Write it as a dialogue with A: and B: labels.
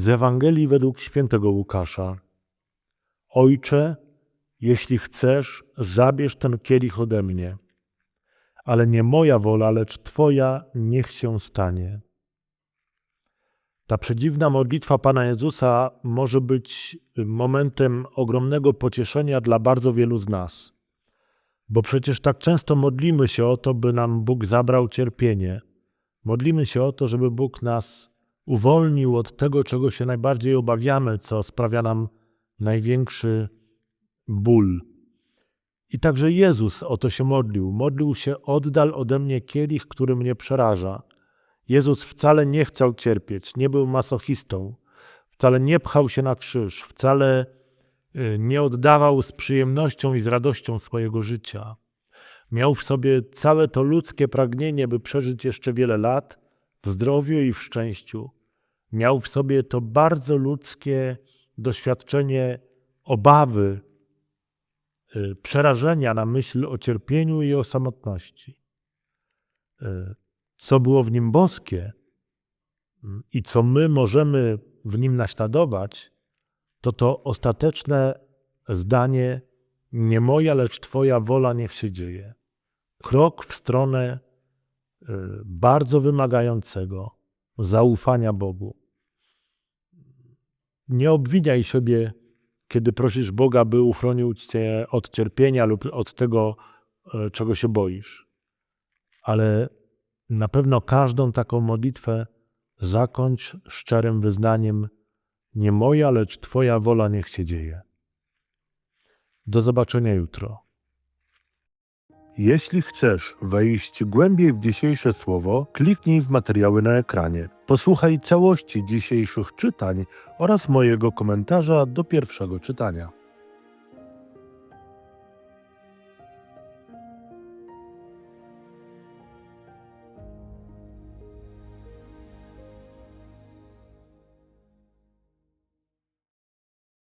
A: Z Ewangelii według świętego Łukasza. Ojcze, jeśli chcesz, zabierz ten kielich ode mnie, ale nie moja wola, lecz Twoja niech się stanie. Ta przedziwna modlitwa Pana Jezusa może być momentem ogromnego pocieszenia dla bardzo wielu z nas. Bo przecież tak często modlimy się o to, by nam Bóg zabrał cierpienie. Modlimy się o to, żeby Bóg nas uwolnił od tego, czego się najbardziej obawiamy, co sprawia nam największy ból. I także Jezus o to się modlił. Modlił się: Oddal ode mnie kielich, który mnie przeraża. Jezus wcale nie chciał cierpieć, nie był masochistą, wcale nie pchał się na krzyż, wcale y, nie oddawał z przyjemnością i z radością swojego życia. Miał w sobie całe to ludzkie pragnienie, by przeżyć jeszcze wiele lat w zdrowiu i w szczęściu. Miał w sobie to bardzo ludzkie doświadczenie obawy, y, przerażenia na myśl o cierpieniu i o samotności. Y, Co było w nim boskie mm, i co my możemy w nim naśladować, to to ostateczne zdanie: Nie moja, lecz Twoja wola niech się dzieje. Krok w stronę y, bardzo wymagającego zaufania Bogu. Nie obwiniaj siebie, kiedy prosisz Boga, by uchronił cię od cierpienia lub od tego, e, czego się boisz. Ale na pewno każdą taką modlitwę zakończ szczerym wyznaniem: Nie moja, lecz Twoja wola niech się dzieje. Do zobaczenia jutro. Jeśli chcesz wejść głębiej w dzisiejsze słowo, kliknij w materiały na ekranie. Posłuchaj całości dzisiejszych czytań oraz mojego komentarza do pierwszego czytania.